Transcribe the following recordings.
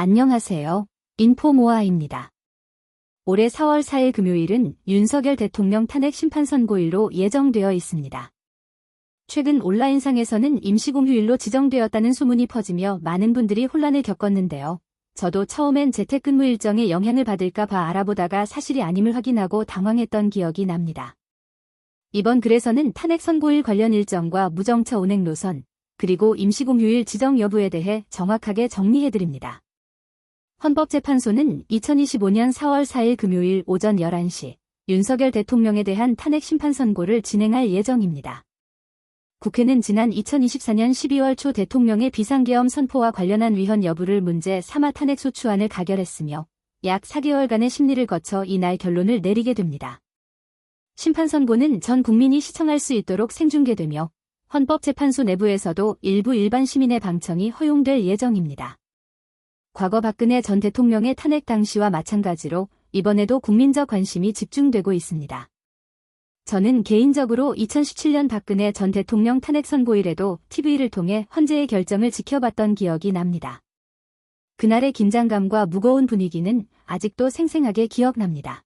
안녕하세요. 인포모아입니다. 올해 4월 4일 금요일은 윤석열 대통령 탄핵 심판 선고일로 예정되어 있습니다. 최근 온라인상에서는 임시공휴일로 지정되었다는 소문이 퍼지며 많은 분들이 혼란을 겪었는데요. 저도 처음엔 재택근무 일정에 영향을 받을까 봐 알아보다가 사실이 아님을 확인하고 당황했던 기억이 납니다. 이번 글에서는 탄핵 선고일 관련 일정과 무정차 운행 노선, 그리고 임시공휴일 지정 여부에 대해 정확하게 정리해드립니다. 헌법재판소는 2025년 4월 4일 금요일 오전 11시 윤석열 대통령에 대한 탄핵 심판 선고를 진행할 예정입니다. 국회는 지난 2024년 12월 초 대통령의 비상계엄 선포와 관련한 위헌 여부를 문제 삼아 탄핵 소추안을 가결했으며 약 4개월간의 심리를 거쳐 이날 결론을 내리게 됩니다. 심판 선고는 전 국민이 시청할 수 있도록 생중계되며 헌법재판소 내부에서도 일부 일반 시민의 방청이 허용될 예정입니다. 과거 박근혜 전 대통령의 탄핵 당시와 마찬가지로 이번에도 국민적 관심이 집중되고 있습니다. 저는 개인적으로 2017년 박근혜 전 대통령 탄핵 선고일에도 TV를 통해 헌재의 결정을 지켜봤던 기억이 납니다. 그날의 긴장감과 무거운 분위기는 아직도 생생하게 기억납니다.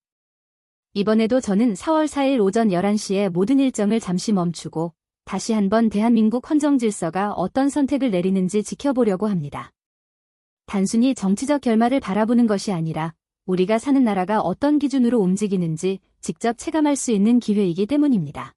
이번에도 저는 4월 4일 오전 11시에 모든 일정을 잠시 멈추고 다시 한번 대한민국 헌정 질서가 어떤 선택을 내리는지 지켜보려고 합니다. 단순히 정치적 결말을 바라보는 것이 아니라 우리가 사는 나라가 어떤 기준으로 움직이는지 직접 체감할 수 있는 기회이기 때문입니다.